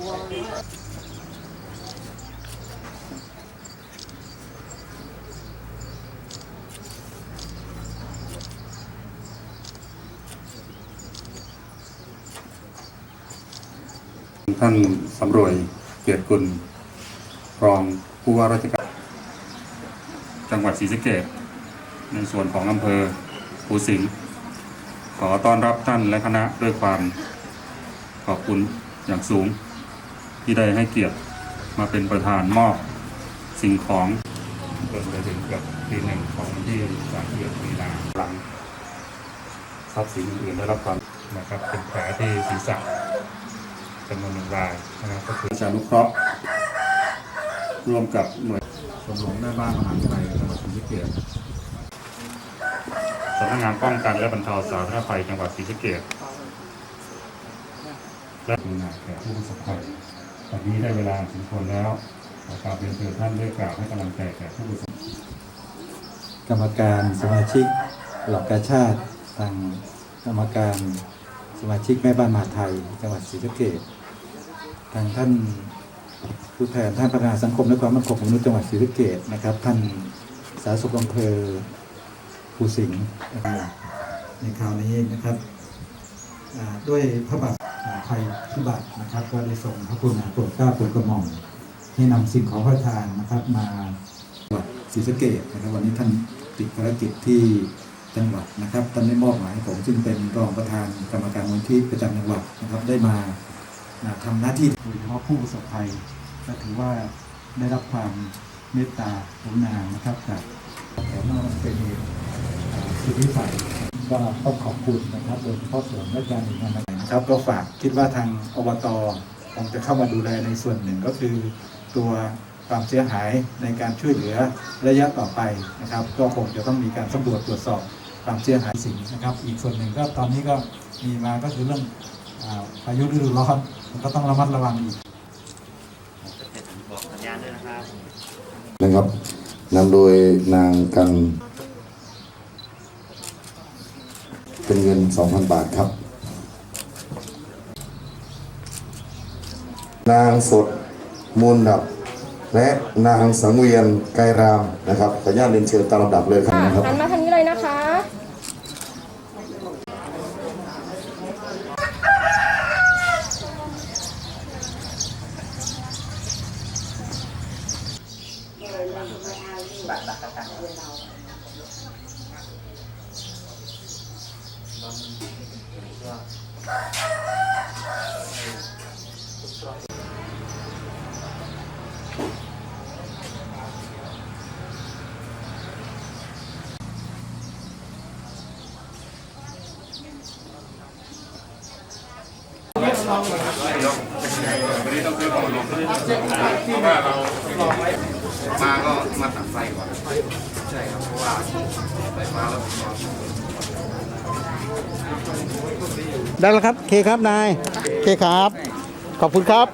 ท่านสำรวยเกียรติกุลรองผู้ว่าราชการ จังหวัดศรีสะเกษในส่วนของอำเภอภูสิงห์ขอต้อนรับท่านและคณะด้วยความขอบคุณอย่างสูง ที่ได้ให้เกียรติมาเป็นประธานมอบสิ่งของจนไปถึงเกับปีหนึ่งของที่สามเดือนมีนาหลังทรัพย์สินอื่นๆได้รับความนะครับเป็นแผลที่ศีรษะจำนวนหนึ่งรายนะครับก็คือสานุเคราะห์ร่วมกับหน่วยชมรมแม่บ้านมหาวิทยาลัยจังหวัดศรีสะเกษสำนักงานป้องกันและบรรเทาสาธารณภัยจังหวัดศรีสะเกษและดูแลแก่ผู้ประสบภัย ตอนนี้ได้เวลาสมควรแล้วขอกราบเรียนเชิญท่านได้กล่าวให้กำลังใจแก่ผู้ประสบกรรมการสมาชิกหล่ากาชาติทางกรรมการสมาชิกแม่บ้านมหาไทย จังหวัดศรีสะเกษทางท่านผู้แทนท่านพัฒนาสังคมและความมั่นคงของมนุษย์จังหวัดศรีสะเกษนะครับ ท่านสาธารณสุขอำเภอภูสิงห์ในคราวนี้นะครับด้วยพระบาทอ่าไทยพิบัติ นะครับก็ได้ส่งพระคุณาโปรดเกล้าโปรดกระหม่อมให้นำสิ่งของพระทานนะครับมาจังหวัดศรีสะเกษนะครับ วันนี้ท่านติดภารกิจที่จังหวัดนะครับท่านได้มอบหมายผมซึ่งเป็นรองประธานกรรมการมูลที่ประจำจังหวัดนะครับได้มาอ่าทำหน้าที่โดยเฉพาะผู้ประสบภัย ก็ถือว่าได้รับความเมตตากรุณานะครับจากแต่เมื่อมันเป็นเหตุอ่าสุดวิสัยก็ต้องขอบคุณนะครับโดยเฉพาะส่วนราชการหน่วยงาน นะครับก็ฝากคิดว่าทางอบตคงจะเข้ามาดูแลในส่วนหนึ่งก็คือ ตัวความเสียหายในการช่วยเหลือระยะต่อไปนะครับ ก็คงจะต้องมีการสำรวจตรวจสอบความเสียหายสิ่งนะครับ อีกส่วนหนึ่งก็ตอนนี้ก็มีมาก็คือเรื่องอาพายุฤดูร้อนมันก็ต้องระมัดระวังอีกบอกสัญญาณด้วยนะครับนะครับนำโดยนางกัน เป็นเงิน 2,000 บาทครับ นางสดมูลดับ และนางสังเวียนไกรรามนะครับขออนุญาตเรียนเชิญตามลำดับเลยครับค่ะนะครับหันมาทางนี้เลยนะคะ มาก็มาตัดไฟก่อน ใช่ครับ เพราะว่าไฟฟ้าแล้วผมนอนได้แล้วครับ เคครับนาย เคครับ ขอบคุณครับ